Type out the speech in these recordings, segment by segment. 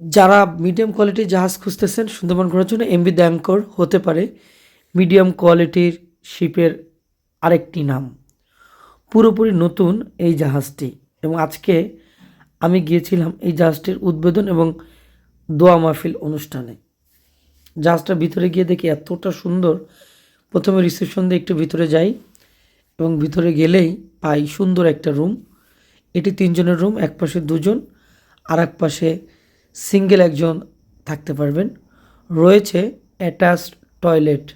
যারা মিডিয়াম কোয়ালিটির জাহাজ খুঁজতেছেন সুন্দরবন ঘোরার জন্য এমবি দ্যাঙ্কর হতে পারে। মিডিয়াম কোয়ালিটির শিপের আরেকটি নাম। পুরোপুরি নতুন এই জাহাজটি। এবং আজকে আমি গিয়েছিলাম এই জাহাজটির উদ্বোধন এবং দোয়া মাহফিল অনুষ্ঠানে। জাহাজটার ভিতরে গিয়ে দেখি এতটা সুন্দর। প্রথমে রিসেপশন দিয়ে একটু ভিতরে যাই এবং ভিতরে গেলেই পাই সুন্দর একটা রুম এটি তিনজনের রুম এক পাশে দুজন আর এক পাশে সিঙ্গেল একজন থাকতে পারবেন। রয়েছে অ্যাটাচড টয়লেট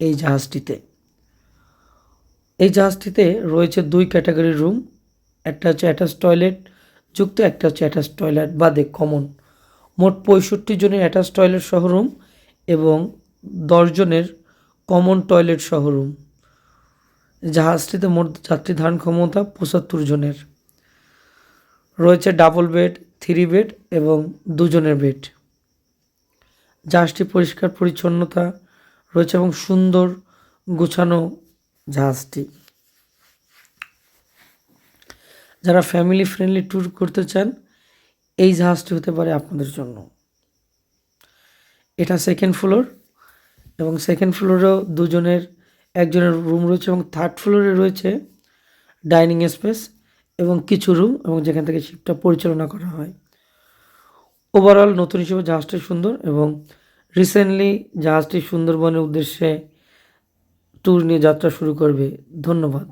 এই জাহাজটিতে। এই জাহাজটিতে রয়েছে দুই ক্যাটাগরির রুম, একটা হচ্ছে অ্যাটাচ টয়লেট, যুক্ত একটা হচ্ছে অ্যাটাচ টয়লেট বাদে কমন। মোট পঁয়ষট্টি জনের অ্যাটাচ টয়লেট সহ রুম এবং দশ জনের কমন টয়লেট সহ রুম। জাহাজটিতে মোট যাত্রী ধারণ ক্ষমতা পঁচাত্তর জনের। রয়েছে ডাবল বেড থ্রি বেড এবং দুজনের বেড। জাহাজটি পরিষ্কার, পরিচ্ছন্নতা রয়েছে এবং সুন্দর গোছানো জাহাজটি। যারা ফ্যামিলি ফ্রেন্ডলি ট্যুর করতে চান, এই জাহাজটি হতে পারে আপনাদের জন্য। এটা সেকেন্ড ফ্লোর এবং সেকেন্ড ফ্লোরেও দুজনের, একজনের রুম রয়েছে এবং থার্ড ফ্লোরে রয়েছে ডাইনিং স্পেস এবং কিছু রুম এবং যেখান থেকে শিপটা পরিচালনা করা হয়। ওভারঅল নতুন হিসেবে জাহাজটি সুন্দর এবং রিসেন্টলি জাহাজটি সুন্দরবনের উদ্দেশ্যে ট্যুর নিয়ে যাত্রা শুরু করবে। ধন্যবাদ।